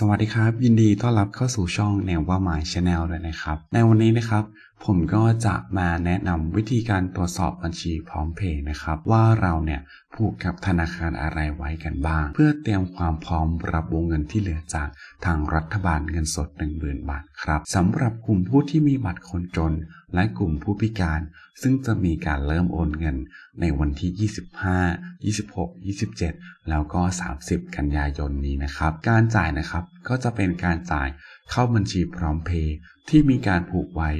สวัสดีครับ ยินดีต้อนรับเข้าสู่ช่องแนวว่าหมายชาแนลเลยนะครับ ในวันนี้นะครับผมก็จะมาแนะนำวิธีการตรวจสอบบัญชีพร้อมเพย์นะครับ ว่าเราเนี่ยผูกกับธนาคารอะไรไว้กันบ้าง เพื่อเตรียมความพร้อมรับวงเงินที่เหลือจากทางรัฐบาลเงินสด 1 0,000 บาทครับสำหรับกลุ่มผู้ที่มีบัตรคนจน และกลุ่มผู้พิการ ซึ่งจะมีการเริ่มโอนเงินในวันที่ 25 26 27 แล้วก็ 30 กันยายนนี้นะครับ การจ่ายนะครับก็จะเป็นการจ่ายเข้าบัญชีพร้อมเพย์ที่มีการผูกไว้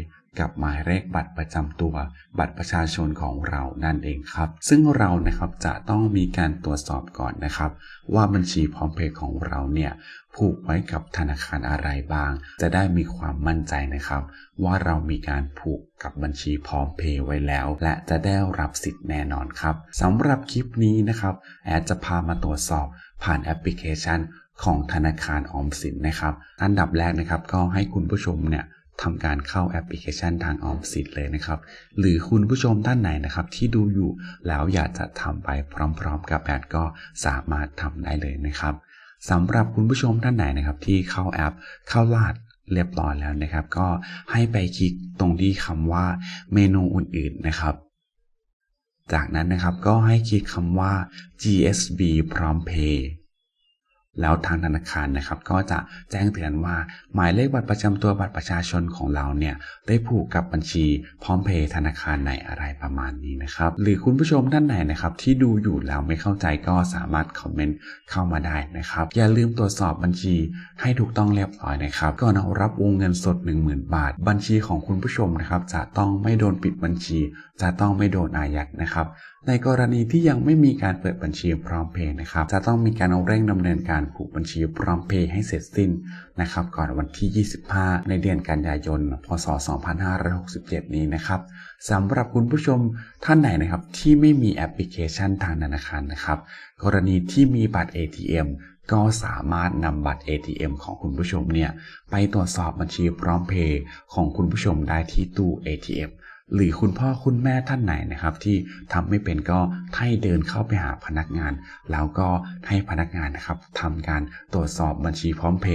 กับหมายเลขบัตรประจำตัว บัตรประชาชนของเรานั่นเองครับ ซึ่งเรานะครับจะต้องมีการตรวจสอบก่อนนะครับ ว่าบัญชีพร้อมเพย์ของเราเนี่ยผูกไว้กับธนาคารอะไรบ้าง จะได้มีความมั่นใจนะครับ ว่าเรามีการผูกกับบัญชีพร้อมเพย์ไว้แล้ว และจะได้รับสิทธิ์แน่นอนครับสำหรับคลิปนี้นะครับ แอดจะพามาตรวจสอบผ่านแอปพลิเคชันของธนาคารออมสินนะครับ อันดับแรกนะครับก็ให้คุณผู้ชมเนี่ย ทำการเข้าแอปพลิเคชันทางออมสินเลยนะครับ หรือคุณผู้ชมท่านไหนนะครับที่ดูอยู่แล้วอยากจะทำไปพร้อมๆ กับแอดก็สามารถทำได้เลยนะครับสำหรับคุณผู้ชมท่านไหนนะครับที่เข้าแอปเข้ารหัสเรียบร้อยแล้วนะครับ ก็ให้ไปคลิกตรงที่คำว่าเมนูอื่นๆนะครับ จากนั้นนะครับก็ให้คลิกคำว่า GSB พร้อมเพย์ แล้วทางธนาคารนะครับก็จะแจ้งเตือนว่า หมายเลขบัตรประจำตัวบัตรประชาชนของเราเนี่ยได้ผูกกับบัญชีพร้อมเพย์ธนาคารไหนอะไรประมาณนี้นะครับ หรือคุณผู้ชมท่านไหนนะครับที่ดูอยู่แล้วไม่เข้าใจก็สามารถคอมเมนต์เข้ามาได้นะครับ อย่าลืมตรวจสอบบัญชีให้ถูกต้องเรียบร้อยนะครับก่อนเอารับวงเงินสด 10,000 บาท บัญชีของคุณผู้ชมนะครับจะต้องไม่โดนปิดบัญชี จะต้องไม่โดนอายัดนะครับในกรณีที่ยังไม่มีการเปิดบัญชีพร้อมเพย์นะครับจะต้องมีการเอาเร่งดำเนินการผูกบัญชีพร้อมเพย์ให้เสร็จสิ้นนะครับก่อนวันที่ 25 ในเดือนกันยายน พศ 2567 นี้นะครับสำหรับคุณผู้ชมท่านไหนนะครับที่ไม่มีแอปพลิเคชันทางธนาคารนะครับ กรณีที่มีบัตร ATM ก็สามารถนำบัตร ATM ของคุณผู้ชมเนี่ยไปตรวจสอบบัญชีพร้อมเพย์ของคุณผู้ชมได้ที่ตู้ ATM หรือคุณพ่อคุณแม่ท่านไหนนะครับ ที่ทำไม่เป็นก็ให้เดินเข้าไปหาพนักงาน แล้วก็ให้พนักงานนะครับทำการตรวจสอบบัญชีพร้อมเพย์